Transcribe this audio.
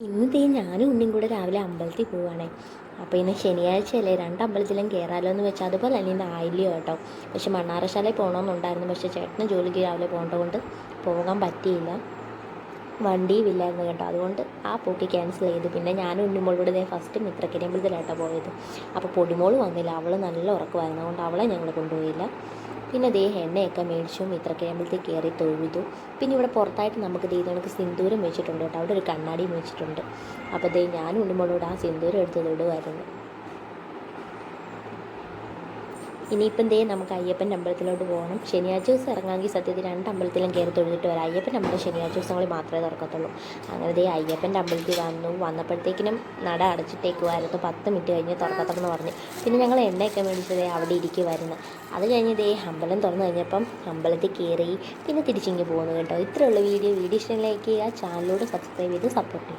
ഇന്നത്തെ ഞാനും ഉണ്ണിയും കൂടെ രാവിലെ അമ്പലത്തിൽ പോവുകയാണേ അപ്പോൾ ഇന്ന് ശനിയാഴ്ചയല്ലേ രണ്ട് അമ്പലത്തിലും കയറാമല്ലോ എന്ന് വെച്ചാൽ അതുപോലെ തന്നെ ഇന്ന് ആയില്ലയോ കേട്ടോ പക്ഷെ മണ്ണാറശാലയിൽ പോകണമെന്നുണ്ടായിരുന്നു പക്ഷേ ചേട്ടന് ജോലിക്ക് രാവിലെ പോകേണ്ടതുകൊണ്ട് പോകാൻ പറ്റിയില്ല. വണ്ടിയും ഇല്ലായിരുന്നു കേട്ടോ. അതുകൊണ്ട് ആ പോക്ക് ക്യാൻസൽ ചെയ്തു. പിന്നെ ഞാനും ഉണ്ണിമോളൂടെ ഇതേ ഫസ്റ്റ് മിത്രക്കരിയമ്പലത്തിലായിട്ടാണ് പോയത്. അപ്പോൾ പൊടിമോൾ വന്നില്ല. അവൾ നല്ല ഉറക്കമായിരുന്നു. അതുകൊണ്ട് അവളെ ഞങ്ങൾ കൊണ്ടുപോയില്ല. പിന്നെ ദേ എണ്ണയൊക്കെ മേടിച്ചു മിത്രക്കരിയമ്പലത്തിൽ കയറി തൊഴുതു. പിന്നെ ഇവിടെ പുറത്തായിട്ട് നമുക്ക് ദേ കണക്ക് സിന്ദൂരം വെച്ചിട്ടുണ്ട് കേട്ടോ. അവിടെ ഒരു കണ്ണാടിയും വെച്ചിട്ടുണ്ട് അപ്പോൾ ദേ ഞാനും ഉണ്ണിമോളോട് ആ സിന്ദൂരം എടുത്ത് തൊടുമായിരുന്നു ഇനിയിപ്പം ദേ നമുക്ക് അയ്യപ്പൻ അമ്പലത്തിലോട്ട് പോകണം. ശനിയാഴ്ച ദിവസം ഇറങ്ങാമെങ്കിൽ സത്യത്തിൽ രണ്ട് അമ്പലത്തിലും കയറി തൊഴുതിട്ട് വരാം. അയ്യപ്പന്റെ അമ്പലം ശനിയാഴ്ച ദിവസങ്ങളിൽ മാത്രമേ തുറക്കത്തുള്ളൂ. അങ്ങനെ ദേ അയ്യപ്പന്റെ അമ്പലത്തിൽ വന്നു. വന്നപ്പോഴത്തേക്കിനും നട അടച്ചിട്ടേക്കുമായിരുന്നു പത്ത് മിനിറ്റ് കഴിഞ്ഞ് തുറക്കത്തുള്ളൂ പറഞ്ഞു. പിന്നെ ഞങ്ങൾ എണ്ണയൊക്കെ മേടിച്ചത് അവിടെ ഇരിക്കുമായിരുന്നു അത് കഴിഞ്ഞ് ദേ അമ്പലം തുറന്നു കഴിഞ്ഞപ്പം അമ്പലത്തിൽ കയറി പിന്നെ തിരിച്ചിങ്ങ് പോകുന്നു കേട്ടോ. ഇത്രയുള്ള വീഡിയോ. വീഡിയോ ഇഷ്ടം ലൈക്ക് ചെയ്യുക. ചാനലിലൂടെ സബ്സ്ക്രൈബ് ചെയ്ത് സപ്പോർട്ട് ചെയ്യുക